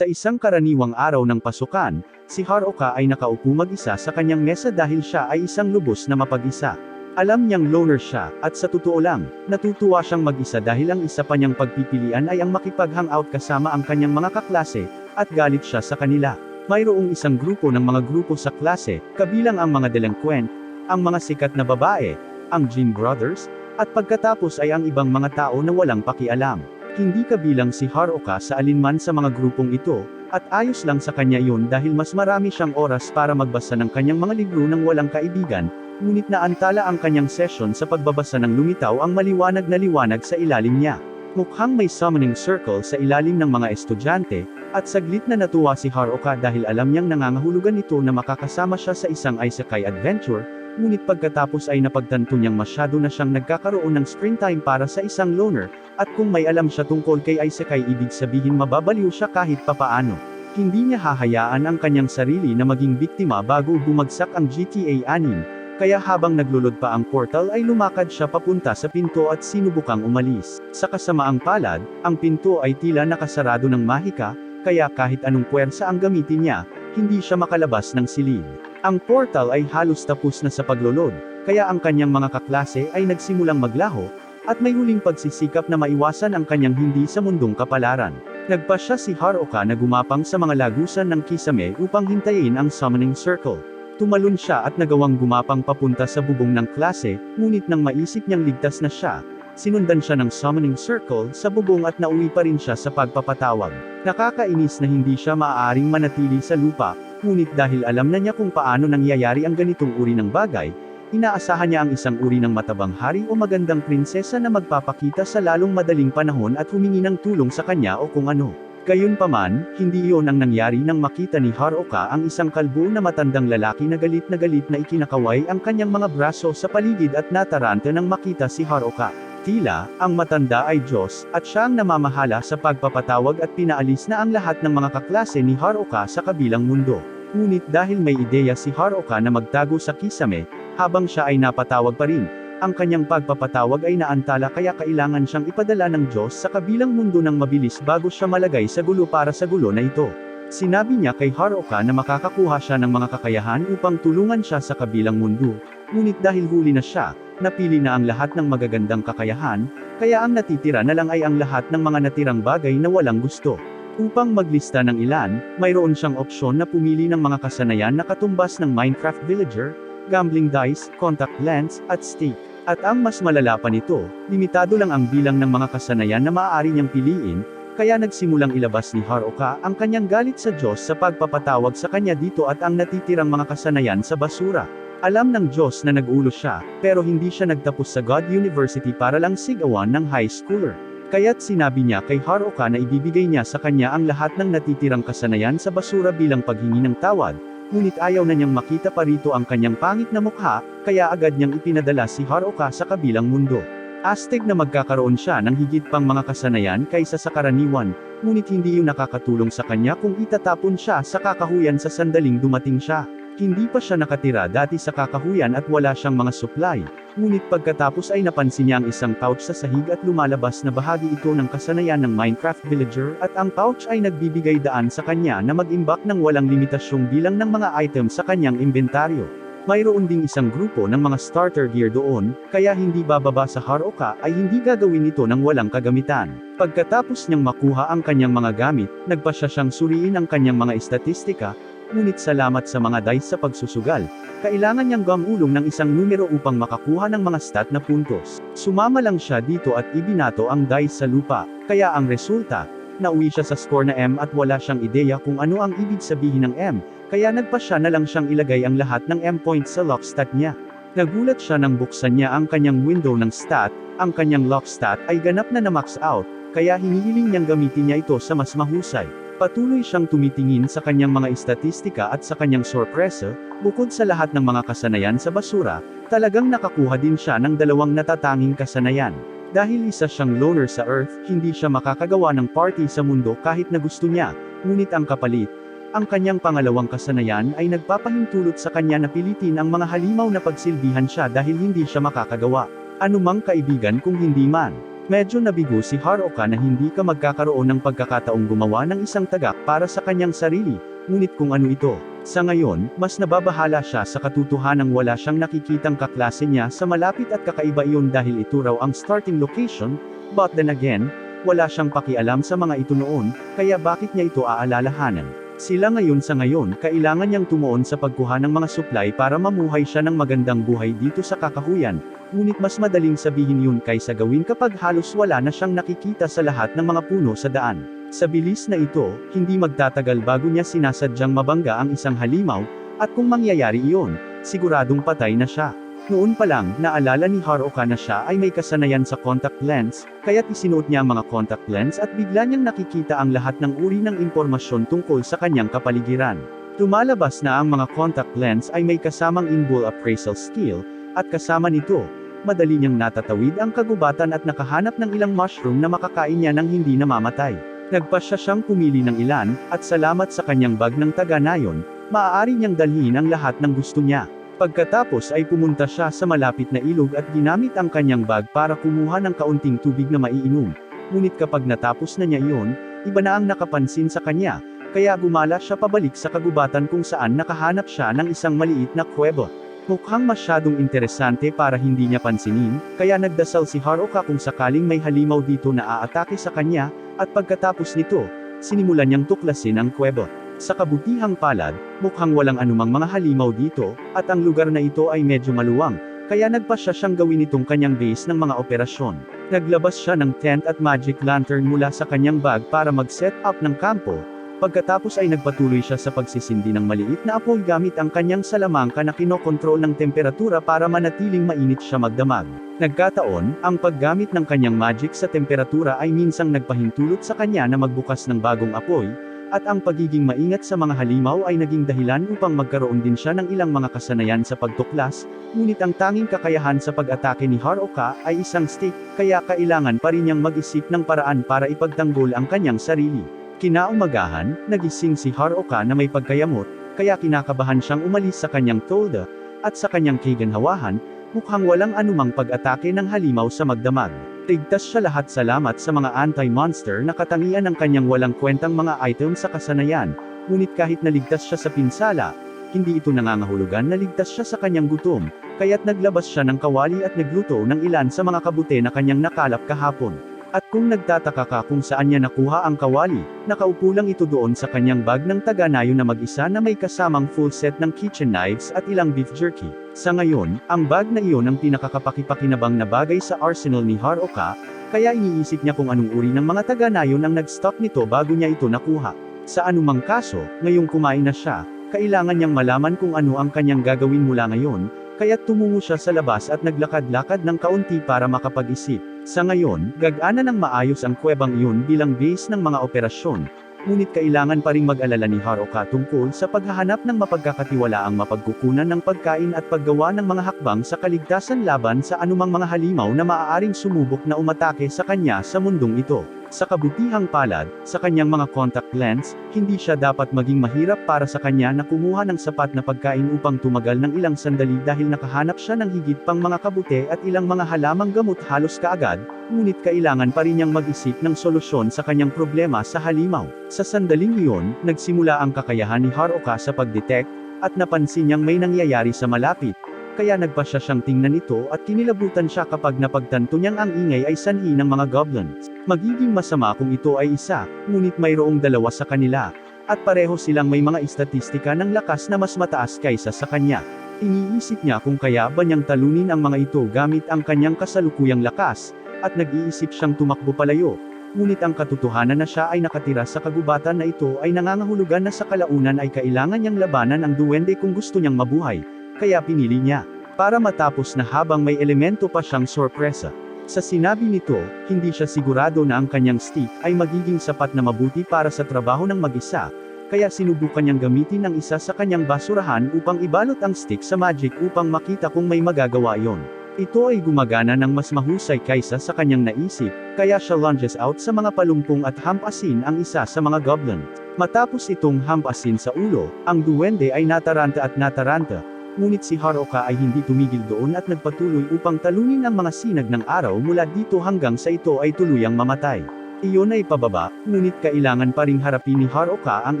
Sa isang karaniwang araw ng pasukan, si Haruka ay nakaupo mag-isa sa kanyang mesa dahil siya ay isang lubos na mapag-isa. Alam niyang loner siya, at sa totoo lang, natutuwa siyang mag-isa dahil ang isa pa niyang pagpipilian ay ang makipag-hangout kasama ang kanyang mga kaklase, at galit siya sa kanila. Mayroong isang grupo ng mga grupo sa klase, kabilang ang mga delinquent, ang mga sikat na babae, ang Jin Brothers, at pagkatapos ay ang ibang mga tao na walang pakialam. Hindi kabilang si Haruka sa alinman sa mga grupong ito, at ayos lang sa kanya yun dahil mas marami siyang oras para magbasa ng kanyang mga libro ng walang kaibigan, ngunit naantala ang kanyang session sa pagbabasa ng lumitaw ang maliwanag na liwanag sa ilalim niya. Mukhang may summoning circle sa ilalim ng mga estudyante, at saglit na natuwa si Haruka dahil alam niyang nangangahulugan ito na makakasama siya sa isang isekai adventure, ngunit pagkatapos ay napagtanto niyang masyado na siyang nagkakaroon ng screen time para sa isang loner, at kung may alam siya tungkol kay isekai ibig sabihin mababaliw siya kahit papaano. Hindi niya hahayaan ang kanyang sarili na maging biktima bago bumagsak ang GTA 6, kaya habang naglulod pa ang portal ay lumakad siya papunta sa pinto at sinubukang umalis. Sa kasamaang palad, ang pinto ay tila nakasarado ng mahika, kaya kahit anong puwersa ang gamitin niya, hindi siya makalabas ng silid. Ang portal ay halos tapos na sa paglulod, kaya ang kanyang mga kaklase ay nagsimulang maglaho, at may huling pagsisikap na maiwasan ang kanyang hindi sa mundong kapalaran. Nagpa siya si Haruka na gumapang sa mga lagusan ng kisame upang hintayin ang summoning circle. Tumalon siya at nagawang gumapang papunta sa bubong ng klase, ngunit nang maisip niyang ligtas na siya, sinundan siya ng summoning circle sa bubong at nauwi pa rin siya sa pagpapatawag. Nakakainis na hindi siya maaaring manatili sa lupa, ngunit dahil alam na niya kung paano nangyayari ang ganitong uri ng bagay, inaasahan niya ang isang uri ng matabang hari o magandang prinsesa na magpapakita sa lalong madaling panahon at humingi ng tulong sa kanya o kung ano. Gayunpaman, hindi iyon ang nangyari nang makita ni Haruka ang isang kalbo na matandang lalaki na galit na galit na ikinakaway ang kanyang mga braso sa paligid at nataranta nang makita si Haruka. Tila, ang matanda ay Diyos, at siya ang namamahala sa pagpapatawag at pinaalis na ang lahat ng mga kaklase ni Haruka sa kabilang mundo. Ngunit dahil may ideya si Haruka na magtago sa kisame, habang siya ay napatawag pa rin, ang kanyang pagpapatawag ay naantala kaya kailangan siyang ipadala ng Diyos sa kabilang mundo ng mabilis bago siya malagay sa gulo para sa gulo na ito. Sinabi niya kay Haruka na makakakuha siya ng mga kakayahan upang tulungan siya sa kabilang mundo, ngunit dahil huli na siya, napili na ang lahat ng magagandang kakayahan, kaya ang natitira na lang ay ang lahat ng mga natirang bagay na walang gusto. Upang maglista ng ilan, mayroon siyang opsyon na pumili ng mga kasanayan na katumbas ng Minecraft Villager, gambling dice, contact lens, at stake. At ang mas malala pa nito, limitado lang ang bilang ng mga kasanayan na maaari niyang piliin, kaya nagsimulang ilabas ni Haruka ang kanyang galit sa Diyos sa pagpapatawag sa kanya dito at ang natitirang mga kasanayan sa basura. Alam ng Diyos na nag-ulo siya, pero hindi siya nagtapos sa God University para lang sigawan ng high schooler. Kaya't sinabi niya kay Haruka na ibibigay niya sa kanya ang lahat ng natitirang kasanayan sa basura bilang paghingi ng tawad, ngunit ayaw na niyang makita pa rito ang kanyang pangit na mukha, kaya agad niyang ipinadala si Haruka sa kabilang mundo. Astig na magkakaroon siya ng higit pang mga kasanayan kaysa sa karaniwan, ngunit hindi yun nakakatulong sa kanya kung itatapon siya sa kakahuyan sa sandaling dumating siya. Hindi pa siya nakatira dati sa kakahuyan at wala siyang mga supply, ngunit pagkatapos ay napansin niya ang isang pouch sa sahig at lumalabas na bahagi ito ng kasanayan ng Minecraft Villager at ang pouch ay nagbibigay daan sa kanya na mag-imbak ng walang limitasyong bilang ng mga items sa kanyang inventaryo. Mayroon ding isang grupo ng mga starter gear doon, kaya hindi bababa sa Haruka ay hindi gagawin ito ng walang kagamitan. Pagkatapos niyang makuha ang kanyang mga gamit, nagpa siya siyang suriin ang kanyang mga estatistika, ngunit salamat sa mga dice sa pagsusugal, kailangan niyang gamulong ng isang numero upang makakuha ng mga stat na puntos. Sumama lang siya dito at ibinato ang dice sa lupa, kaya ang resulta, nauwi siya sa score na M at wala siyang ideya kung ano ang ibig sabihin ng M, kaya nagpa siya na lang siyang ilagay ang lahat ng M points sa lock stat niya. Nagulat siya nang buksan niya ang kanyang window ng stat, ang kanyang lock stat ay ganap na na max out, kaya hinihiling niyang gamitin niya ito sa mas mahusay. Patuloy siyang tumitingin sa kanyang mga estatistika at sa kanyang sorpresa, bukod sa lahat ng mga kasanayan sa basura, talagang nakakuha din siya ng dalawang natatanging kasanayan. Dahil isa siyang loner sa Earth, hindi siya makakagawa ng party sa mundo kahit na gusto niya, ngunit ang kapalit, ang kanyang pangalawang kasanayan ay nagpapahintulot sa kanya na pilitin ang mga halimaw na pagsilbihan siya dahil hindi siya makakagawa. Anumang kaibigan kung hindi man. Medyo nabigo si Haruka na hindi ka magkakaroon ng pagkakataong gumawa ng isang tagak para sa kanyang sarili, ngunit kung ano ito. Sa ngayon, mas nababahala siya sa katotohanang wala siyang nakikitang kaklase niya sa malapit at kakaiba iyon dahil ito raw ang starting location, but then again, wala siyang pakialam sa mga ito noon, kaya bakit niya ito aalalahanan? Sila ngayon sa ngayon, kailangan niyang tumuon sa pagkuha ng mga supply para mamuhay siya ng magandang buhay dito sa kakahuyan, ngunit mas madaling sabihin yun kaysa gawin kapag halos wala na siyang nakikita sa lahat ng mga puno sa daan. Sa bilis na ito, hindi magtatagal bago niya sinasadyang mabangga ang isang halimaw, at kung mangyayari iyon, siguradong patay na siya. Noon pa lang, naalala ni Haruka na siya ay may kasanayan sa contact lens, kaya't isinuot niya mga contact lens at bigla niyang nakikita ang lahat ng uri ng impormasyon tungkol sa kanyang kapaligiran. Tumalabas na ang mga contact lens ay may kasamang in-bull appraisal skill, at kasama nito, madali niyang natatawid ang kagubatan at nakahanap ng ilang mushroom na makakain niya ng hindi namamatay. Nagpasya siyang pumili ng ilan, at salamat sa kanyang bag ng taga-nayon, maaari niyang dalhin ang lahat ng gusto niya. Pagkatapos ay pumunta siya sa malapit na ilog at ginamit ang kanyang bag para kumuha ng kaunting tubig na maiinom. Ngunit kapag natapos na niya iyon, iba na ang nakapansin sa kanya, kaya gumala siya pabalik sa kagubatan kung saan nakahanap siya ng isang maliit na kuweba. Mukhang masyadong interesante para hindi niya pansinin, kaya nagdasal si Haruka kung sakaling may halimaw dito na aatake sa kanya, at pagkatapos nito, sinimulan niyang tuklasin ang kuweba. Sa kabutihang palad, mukhang walang anumang mga halimaw dito, at ang lugar na ito ay medyo maluwang, kaya nagpasya siyang gawin itong kanyang base ng mga operasyon. Naglabas siya ng tent at magic lantern mula sa kanyang bag para mag-set up ng kampo, pagkatapos ay nagpatuloy siya sa pagsisindi ng maliit na apoy gamit ang kanyang salamangka na kinokontrol ng temperatura para manatiling mainit siya magdamag. Nagkataon, ang paggamit ng kanyang magic sa temperatura ay minsang nagpahintulot sa kanya na magbukas ng bagong apoy, at ang pagiging maingat sa mga halimaw ay naging dahilan upang magkaroon din siya ng ilang mga kasanayan sa pagtuklas, ngunit ang tanging kakayahan sa pag-atake ni Haruka ay isang stick, kaya kailangan pa rin niyang mag-isip ng paraan para ipagtanggol ang kanyang sarili. Kinaumagahan, nagising si Haruka na may pagkayamot, kaya kinakabahan siyang umalis sa kanyang tolda, at sa kanyang kiganhawahan, mukhang walang anumang pag-atake ng halimaw sa magdamag. Tigtas siya lahat salamat sa mga anti-monster na katangian ng kanyang walang kwentang mga item sa kasanayan, ngunit kahit naligtas siya sa pinsala, hindi ito nangangahulugan na ligtas siya sa kanyang gutom, kaya't naglabas siya ng kawali at nagluto ng ilan sa mga kabute na kanyang nakalap kahapon. At kung nagtataka ka kung saan niya nakuha ang kawali, nakaupo lang ito doon sa kanyang bag ng taga-nayo na mag-isa na may kasamang full set ng kitchen knives at ilang beef jerky. Sa ngayon, ang bag na iyon ang pinakakapakipakinabang na bagay sa arsenal ni Haruka, kaya iniisip niya kung anong uri ng mga taga-nayon ang nag-stock nito bago niya ito nakuha. Sa anumang kaso, ngayong kumain na siya, kailangan niyang malaman kung ano ang kanyang gagawin mula ngayon, kaya tumungo siya sa labas at naglakad-lakad ng kaunti para makapag-isip. Sa ngayon, gagana ng maayos ang kuwebang iyon bilang base ng mga operasyon, ngunit kailangan pa ring mag-alala ni Haruka tungkol sa paghahanap ng mapagkakatiwalaang mapagkukunan ng pagkain at paggawa ng mga hakbang sa kaligtasan laban sa anumang mga halimaw na maaaring sumubok na umatake sa kanya sa mundong ito. Sa kabutihang palad, sa kanyang mga contact lens, hindi siya dapat maging mahirap para sa kanya na kumuha ng sapat na pagkain upang tumagal ng ilang sandali dahil nakahanap siya ng higit pang mga kabute at ilang mga halamang gamot halos kaagad, ngunit kailangan pa rin niyang mag-isip ng solusyon sa kanyang problema sa halimaw. Sa sandaling iyon, nagsimula ang kakayahan ni Haruka sa pag-detect, at napansin niyang may nangyayari sa malapit, kaya nagpasya siyang tingnan ito at kinilabutan siya kapag napagtanto niyang ang ingay ay sanhi ng mga goblins. Magiging masama kung ito ay isa, ngunit mayroong dalawa sa kanila, at pareho silang may mga istatistika ng lakas na mas mataas kaysa sa kanya. Iniisip niya kung kaya ba niyang talunin ang mga ito gamit ang kanyang kasalukuyang lakas, at nag-iisip siyang tumakbo palayo. Ngunit ang katotohanan na siya ay nakatira sa kagubatan na ito ay nangangahulugan na sa kalaunan ay kailangan niyang labanan ang duwende kung gusto niyang mabuhay, kaya pinili niya. Para matapos na habang may elemento pa siyang sorpresa. Sa sinabi nito, hindi siya sigurado na ang kanyang stick ay magiging sapat na mabuti para sa trabaho ng mag-isa, kaya sinubukan niyang gamitin ang isa sa kanyang basurahan upang ibalot ang stick sa magic upang makita kung may magagawa yon. Ito ay gumagana ng mas mahusay kaysa sa kanyang naisip, kaya siya lunges out sa mga palumpong at hampasin ang isa sa mga goblin. Matapos itong hampasin sa ulo, ang duwende ay nataranta at nataranta, ngunit si Haruka ay hindi tumigil doon at nagpatuloy upang talunin ang mga sinag ng araw mula dito hanggang sa ito ay tuluyang mamatay. Iyon ay pababa, ngunit kailangan pa ring harapin ni Haruka ang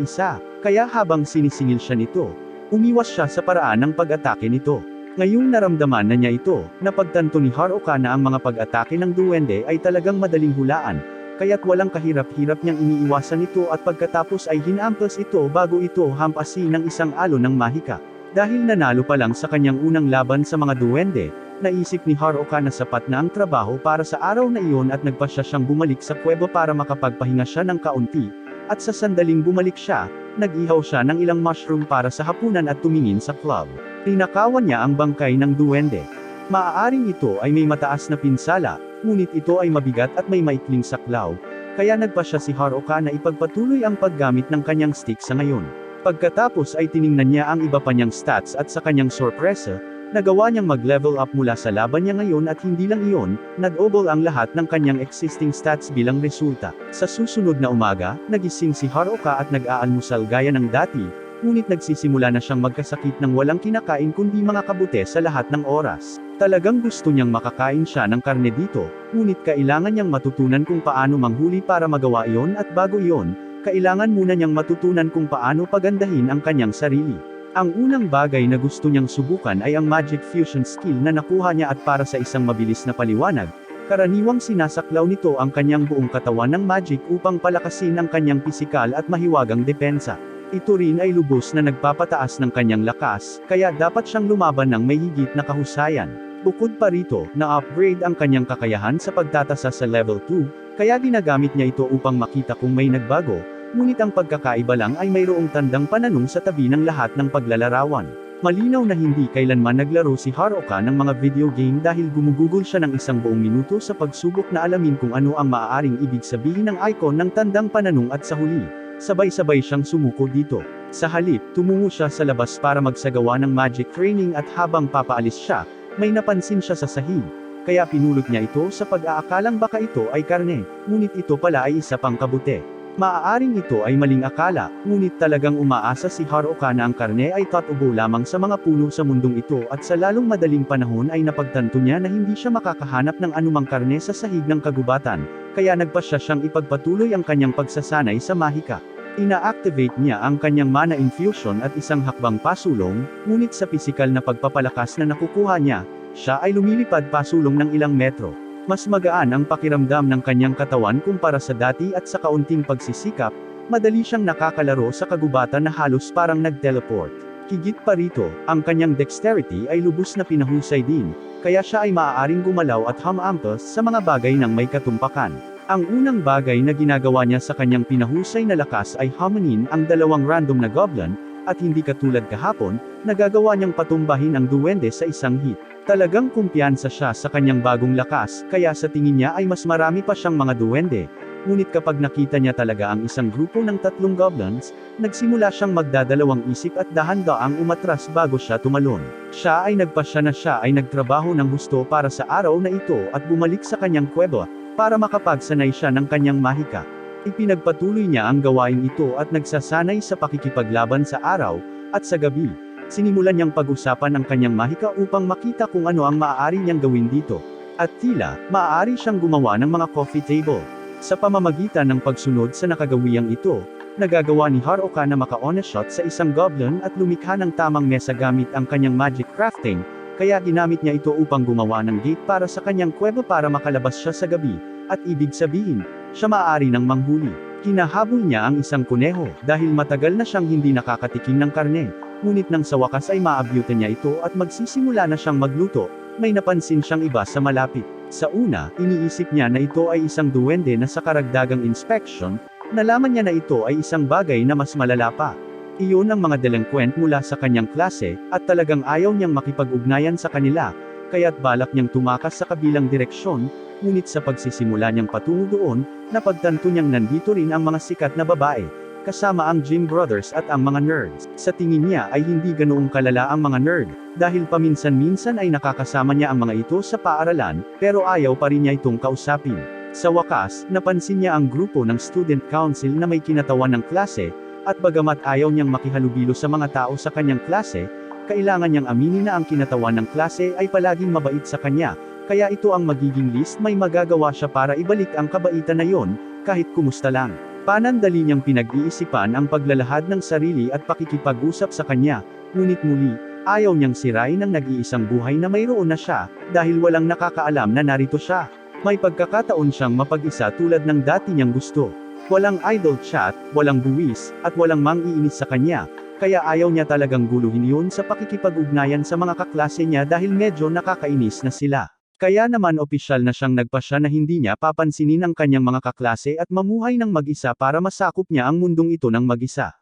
isa, kaya habang sinisingil siya nito, umiwas siya sa paraan ng pag-atake nito. Ngayong naramdaman na niya ito, napagtanto ni Haruka na ang mga pag-atake ng duwende ay talagang madaling hulaan, kaya't walang kahirap-hirap niyang iniiwasan ito at pagkatapos ay hinampas ito bago ito hampasin ng isang alon ng mahika. Dahil nanalo pa lang sa kanyang unang laban sa mga duwende, naisip ni Haruka na sapat na ang trabaho para sa araw na iyon at nagpasya siyang bumalik sa kuweba para makapagpahinga siya ng kaunti, at sa sandaling bumalik siya, nag-ihaw siya ng ilang mushroom para sa hapunan at tumingin sa club. Tinakawan niya ang bangkay ng duwende. Maaaring ito ay may mataas na pinsala, ngunit ito ay mabigat at may maikling saklaw, kaya nagpa siya si Haruka na ipagpatuloy ang paggamit ng kanyang stick sa ngayon. Pagkatapos ay tiningnan niya ang iba pa niyang stats at sa kanyang sorpresa, nagawa niyang mag-level up mula sa laban niya ngayon at hindi lang iyon, nag-obol ang lahat ng kanyang existing stats bilang resulta. Sa susunod na umaga, nagising si Haruka at nag-aalmusal gaya ng dati, ngunit nagsisimula na siyang magkasakit ng walang kinakain kundi mga kabute sa lahat ng oras. Talagang gusto niyang makakain siya ng karne dito, ngunit kailangan niyang matutunan kung paano manghuli para magawa iyon at bago iyon, kailangan muna niyang matutunan kung paano pagandahin ang kanyang sarili. Ang unang bagay na gusto niyang subukan ay ang Magic Fusion skill na nakuha niya at para sa isang mabilis na paliwanag, karaniwang sinasaklaw nito ang kanyang buong katawan ng magic upang palakasin ang kanyang pisikal at mahiwagang depensa. Ito rin ay lubos na nagpapataas ng kanyang lakas, kaya dapat siyang lumaban ng may higit na kahusayan. Bukod pa rito, na-upgrade ang kanyang kakayahan sa pagtatasa sa level 2, kaya ginagamit niya ito upang makita kung may nagbago, ngunit ang pagkakaiba lang ay mayroong tandang pananong sa tabi ng lahat ng paglalarawan. Malinaw na hindi kailanman naglaro si Haruka ng mga video game dahil gumugugol siya ng isang buong minuto sa pagsubok na alamin kung ano ang maaaring ibig sabihin ng icon ng tandang pananong at sa huli. Sabay-sabay siyang sumuko dito. Sa halip, tumungo siya sa labas para magsagawa ng magic training at habang papaalis siya, may napansin siya sa sahig. Kaya pinulot niya ito sa pag-aakalang baka ito ay karne, ngunit ito pala ay isa pang kabute. Maaaring ito ay maling akala, ngunit talagang umaasa si Haruka na ang karne ay tatubo lamang sa mga puno sa mundong ito at sa lalong madaling panahon ay napagtanto niya na hindi siya makakahanap ng anumang karne sa sahig ng kagubatan, kaya nagpasya siyang ipagpatuloy ang kanyang pagsasanay sa mahika. Ina-activate niya ang kanyang mana infusion at isang hakbang pasulong, ngunit sa pisikal na pagpapalakas na nakukuha niya, siya ay lumilipad pasulong ng ilang metro. Mas magaan ang pakiramdam ng kanyang katawan kumpara sa dati at sa kaunting pagsisikap, madali siyang nakakalaro sa kagubatan na halos parang nag-teleport. Higit pa rito, ang kanyang dexterity ay lubos na pinahusay din, kaya siya ay maaaring gumalaw at humampas sa mga bagay ng may katumpakan. Ang unang bagay na ginagawa niya sa kanyang pinahusay na lakas ay haminin ang dalawang random na goblin, at hindi katulad kahapon, nagagawa niyang patumbahin ang duwende sa isang hit. Talagang kumpiyansa siya sa kanyang bagong lakas, kaya sa tingin niya ay mas marami pa siyang mga duwende. Ngunit kapag nakita niya talaga ang isang grupo ng tatlong goblins, nagsimula siyang magdadalawang isip at dahan-daang umatras bago siya tumalon. Siya ay nagpasya na siya ay nagtrabaho ng gusto para sa araw na ito at bumalik sa kanyang kuweba, para makapagsanay siya ng kanyang mahika. Ipinagpatuloy niya ang gawain ito at nagsasanay sa pakikipaglaban sa araw, at sa gabi. Sinimulan niyang pag-usapan ang kanyang mahika upang makita kung ano ang maaari niyang gawin dito. At tila, maaari siyang gumawa ng mga coffee table. Sa pamamagitan ng pagsunod sa nakagawiyang ito, nagagawa ni Haruka na maka-on shot sa isang goblin at lumikha ng tamang mesa gamit ang kanyang magic crafting, kaya ginamit niya ito upang gumawa ng gate para sa kanyang kuweba para makalabas siya sa gabi, at ibig sabihin, siya maaari ng manghuli. Kinahabol niya ang isang kuneho, dahil matagal na siyang hindi nakakatikim ng karne, ngunit nang sa wakas ay maabyutan niya ito at magsisimula na siyang magluto, may napansin siyang iba sa malapit. Sa una, iniisip niya na ito ay isang duwende na sa karagdagang inspection, nalaman niya na ito ay isang bagay na mas malala pa. Iyon ang mga delinquent mula sa kanyang klase, at talagang ayaw niyang makipag-ugnayan sa kanila, kaya't balak niyang tumakas sa kabilang direksyon, ngunit sa pagsisimula niyang patungo doon, napagtanto niyang nandito rin ang mga sikat na babae, kasama ang Jim Brothers at ang mga nerds. Sa tingin niya ay hindi ganoong kalala ang mga nerd, dahil paminsan-minsan ay nakakasama niya ang mga ito sa paaralan, pero ayaw pa rin niya itong kausapin. Sa wakas, napansin niya ang grupo ng student council na may kinatawan ng klase, at bagamat ayaw niyang makihalubilo sa mga tao sa kanyang klase, kailangan niyang aminin na ang kinatawan ng klase ay palaging mabait sa kanya, kaya ito ang magiging list may magagawa siya para ibalik ang kabaitan na yon, kahit kumusta lang. Panandali niyang pinag-iisipan ang paglalahad ng sarili at pakikipag-usap sa kanya, ngunit muli, ayaw niyang sirain ang nag-iisang buhay na mayroon na siya, dahil walang nakakaalam na narito siya. May pagkakataon siyang mapag-isa tulad ng dati niyang gusto. Walang idle chat, walang buwis, at walang mang-iinis sa kanya, kaya ayaw niya talagang guluhin yun sa pakikipag-ugnayan sa mga kaklase niya dahil medyo nakakainis na sila. Kaya naman opisyal na siyang nagpasya na hindi niya papansinin ang kanyang mga kaklase at mamuhay ng mag-isa para masakop niya ang mundong ito ng mag-isa.